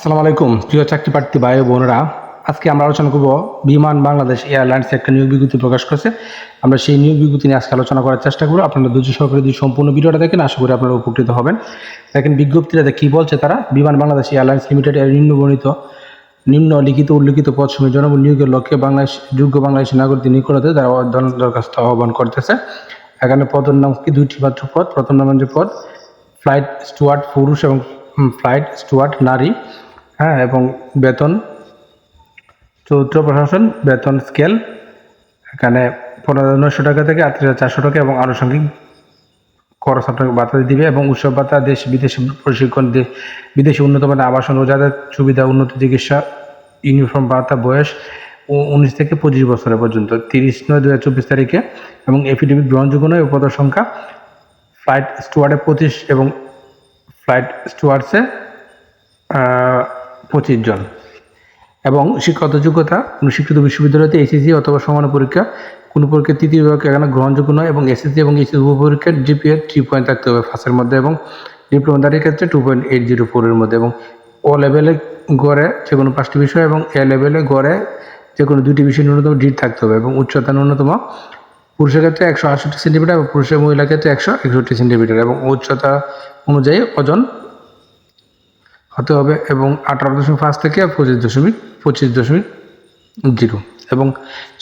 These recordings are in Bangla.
আসসালামু আলাইকুম। প্রিয় চাকরি প্রার্থী ভাই বোনেরা, আজকে আমরা আলোচনা করব বিমান বাংলাদেশ এয়ারলাইন্স একটা নিয়োগ বিজ্ঞপ্তি প্রকাশ করেছে। আমরা সেই নিয়োগ বিজ্ঞপ্তি নিয়ে আজকে আলোচনা করার চেষ্টা করব। আপনারা দুজন সহকারে যদি সম্পূর্ণ ভিডিওটা দেখেন, আশা করি আপনারা উপকৃত হবেন। দেখেন বিজ্ঞপ্তিটাতে কী বলছে তারা, বিমান বাংলাদেশ এয়ারলাইন্স লিমিটেড এর নিম্নবর্ণিত নিম্ন লিখিত উল্লিখিত সময় জনবল নিয়োগের লক্ষ্যে বাংলাদেশ, যোগ্য বাংলাদেশি নাগরিকদের নিকটতে তারা দরখাস্ত আহ্বান করতেছে। এখানে পদের নাম কি? দুইটি মাত্র পদ। প্রথম নাম যে পদ ফ্লাইট স্টুয়ার্ড পুরুষ এবং ফ্লাইট স্টুয়ার্ড নারী। হ্যাঁ এবং বেতন চৌদ্র প্রশাসন, বেতন স্কেল এখানে পনেরো হাজার নয়শো টাকা থেকে আটত্রিশ হাজার চারশো টাকা এবং আনুষঙ্গিক খরচ আপনাকে ভাতা দিবে এবং উৎসব ভাতা দেশ বিদেশে প্রশিক্ষণ বিদেশি উন্নত মানের আবাসন ও যাদের সুবিধা, উন্নত চিকিৎসা ইউনিফর্ম ভাতা বয়স উনিশ থেকে পঁচিশ বছরের পর্যন্ত। তিরিশ নয় দু হাজার চব্বিশ তারিখে এবং এফিডেভিট গ্রহণযোগ্য নয় পদের সংখ্যা ফ্লাইট স্টুয়ার্ডে পঁচিশ এবং ফ্লাইট স্টুয়ার্ডসে পঁচিশ জন। এবং শিক্ষাগত যোগ্যতা কোনো শিক্ষিত বিশ্ববিদ্যালয়তে এসএসসি অথবা সমান পরীক্ষা, কোনো পরীক্ষা তৃতীয় বিভাগ এখানে গ্রহণযোগ্য নয় এবং এসএসসি এবং এসএসসি উপপরীক্ষার জিপিএ থ্রি পয়েন্ট থাকতে হবে ফার্স্টের মধ্যে এবং ডিপ্লোমাদারির ক্ষেত্রে টু পয়েন্ট এইট জিরো ফোরের মধ্যে এবং ও লেভেলে গড়ে যে কোনো পাঁচটি বিষয় এবং এ লেভেলে গড়ে যে কোনো দুটি বিষয় ন্যূনতম ডিট থাকতে হবে এবং উচ্চতা ন্যূনতম পুরুষের ক্ষেত্রে একশো আটষট্টি সেন্টিমিটার এবং পুরুষের মহিলার ক্ষেত্রে একশো একষট্টি সেন্টিমিটার এবং উচ্চতা অনুযায়ী ওজন হতে হবে এবং আঠারো দশমিক পাঁচ থেকে পঁচিশ দশমিক পঁচিশ দশমিক জিরো এবং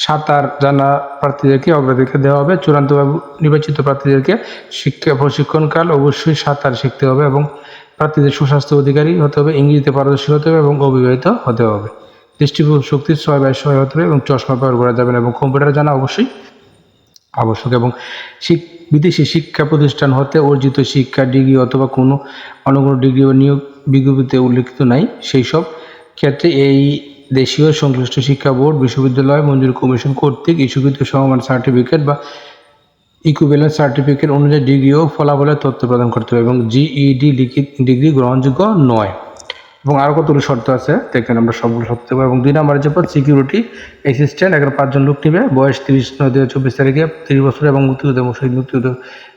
সাঁতার জানা প্রার্থীদেরকে অগ্রাধিকার দেওয়া হবে। চূড়ান্তভাবে নির্বাচিত প্রার্থীদেরকে শিক্ষা, প্রশিক্ষণকাল অবশ্যই সাঁতার শিখতে হবে এবং প্রার্থীদের সুস্বাস্থ্য অধিকারী হতে হবে, ইংরেজিতে পারদর্শী হতে হবে এবং অবিবাহিত হতে হবে। দৃষ্টি শক্তি ছয় বাই ছয় হতে হবে এবং চশমা ব্যবহার করা যাবে না এবং কম্পিউটার জানা অবশ্যই আবশ্যক এবং বিদেশি শিক্ষা প্রতিষ্ঠান হতে অর্জিত শিক্ষা, ডিগ্রি অথবা কোনো অন্য কোনো ডিগ্রি বা নিয়োগ বিজ্ঞপ্তিতে উল্লেখিত নাই। সেই সব ক্ষেত্রে এই দেশীয় সংশ্লিষ্ট শিক্ষা বোর্ড, বিশ্ববিদ্যালয়, মঞ্জুরি কমিশন কর্তৃক ইস্যুকৃত সমমান সার্টিফিকেট বা ইকুইভ্যালেন্স সার্টিফিকেট অনুযায়ী ডিগ্রি ও ফলাফলের তথ্য প্রদান করতে হবে এবং জিইডি লিখিত ডিগ্রি গ্রহণযোগ্য নয়। এবং আরও কতগুলো শর্ত আছে, দেখেন আমরা সবগুলো শর্ত দেবো। এবং দুই নম্বরের যে পদ সিকিউরিটি অ্যাসিস্ট্যান্ট এখানে পাঁচজন লোক নেবে। বয়স তিরিশ নয় দু চব্বিশ তারিখে তিরিশ বছর এবং মুক্তিযুদ্ধ এবং শহীদ মুক্তিযুদ্ধ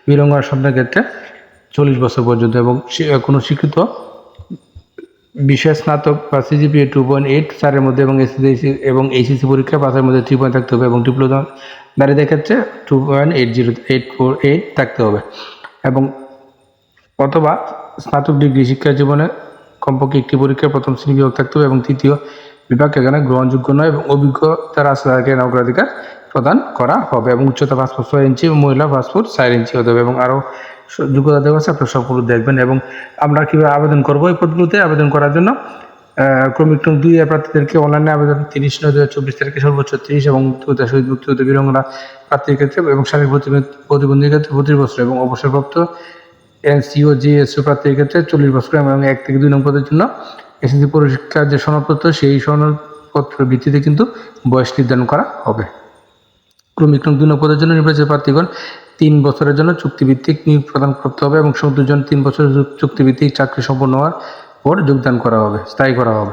বীরঙ্গনা সন্তানের ক্ষেত্রে চল্লিশ বছর পর্যন্ত। এবং কোনো শিক্ষিত বিশেষ স্নাতক বা সিজিপিএ টু পয়েন্ট এইট চারের মধ্যে এবং এসএসসি এবং এইচএসসি পরীক্ষা পাঁচের মধ্যে থ্রি পয়েন্ট থাকতে হবে এবং ডিপ্লোমা দাঁড়িয়ে ক্ষেত্রে two point eight zero eight four eight থাকতে হবে। এবং অথবা স্নাতক ডিগ্রি শিক্ষা জীবনে কমপক্ষে একটি পরীক্ষার প্রথম শ্রেণি বিভাগ থাকতে হবে এবং তৃতীয় বিভাগ এখানে গ্রহণযোগ্য নয় এবং অভিজ্ঞতার আছে তাকে অগ্রাধিকার প্রদান করা হবে এবং উচ্চতা পাসপোর্ট ছয় ইঞ্চি এবং মহিলা পাসপোর্ট চার ইঞ্চি হতে হবে এবং আরও যোগ্যতা দেওয়া আছে, আপনার সবগুলো দেখবেন এবং আমরা কীভাবে আবেদন করব এই পদগুলোতে আবেদন করার জন্য ক্রমিক টং দুই প্রার্থীদেরকে অনলাইনে আবেদন তিরিশ নয় দু হাজার চব্বিশ তারিখে সর্বোচ্চ তিরিশ এবং মুক্তিযোদ্ধা শহীদ মুক্তিযুদ্ধ বীরঙ্গনা প্রার্থীর ক্ষেত্রে এবং শারীরিক প্রতিবন্ধী- প্রতিবন্ধীর ক্ষেত্রে প্রতি বছর এবং অবসরপ্রাপ্ত এনসিও, জিএসও প্রার্থীর ক্ষেত্রে চল্লিশ বছর এবং এক থেকে দুই নম্বর পদের জন্য এসএসসি পরীক্ষার যে সনদপত্র, সেই সনদপত্রের ভিত্তিতে কিন্তু বয়স নির্ধারণ করা হবে। ক্রমিক দুই নম্বর পদের জন্য নির্বাচিত প্রার্থীগণ তিন বছরের জন্য চুক্তিভিত্তিক নিয়োগ প্রদান করতে হবে এবং সত্তর জন তিন বছরের চুক- চুক্তিভিত্তিক চাকরি সম্পন্ন হওয়ার পর যোগদান করা হবে, স্থায়ী করা হবে।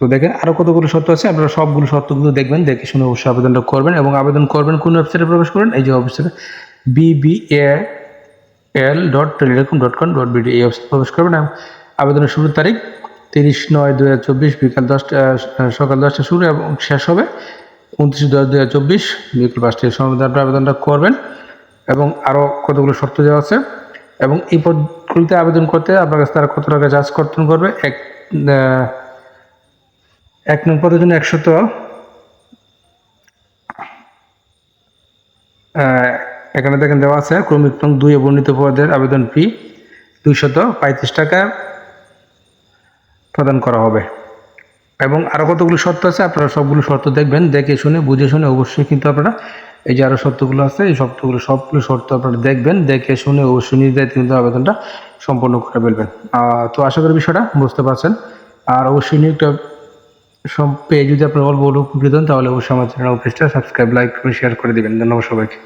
তো দেখেন আরও কতগুলো শর্ত আছে, আপনারা সবগুলো শর্তগুলো দেখবেন, দেখে শুনে অবশ্যই আবেদনটা করবেন এবং আবেদন করবেন কোন ওয়েবসাইটে প্রবেশ করবেন এই যে ওয়েবসাইটে BBA L dot telecom dot com dot BD এই ওয়েবসাইটে প্রবেশ করবেন আবেদনের শুরুর তারিখ তিরিশ নয় দু হাজার চব্বিশ বিকাল দশটা সকাল দশটা শুরু এবং শেষ হবে উনত্রিশ দশ দু হাজার চব্বিশ বিকেল পাঁচটা এই সময় আপনারা আবেদনটা করবেন এবং আরও কতগুলো শর্ত দেওয়া আছে এবং এই পদগুলিতে আবেদন করতে আপনার কাছে তারা কত টাকা চার্জ কর্তন করবে? এক এক নং পদের জন্য একশত এখানে দেখেন দেওয়া আছে, ক্রমিক নং দুই বর্ণিত পদের আবেদন ফি দুইশত পঁয়ত্রিশ টাকা প্রদান করা হবে। এবং আরও কতগুলো শর্ত আছে, আপনারা সবগুলো শর্ত দেখবেন, দেখে শুনে, বুঝে শুনে অবশ্যই কিন্তু আপনারা এই যে আরও শর্তগুলো আছে, এই শর্তগুলো, সবগুলো শর্ত আপনারা দেখবেন, দেখে শুনে অবশ্যই নির্ধারিত কিন্তু আবেদনটা সম্পন্ন করে ফেলবেন। তো আশা করি বিষয়টা বুঝতে পারছেন। আর অবশ্যই নিয়োগটা সব পেয়ে যদি আপনার অল্প উপকৃত হন, তাহলে অবশ্যই আমার চ্যানেল অফিসটা সাবস্ক্রাইব, লাইক করে শেয়ার করে দেবেন। ধন্যবাদ সবাইকে।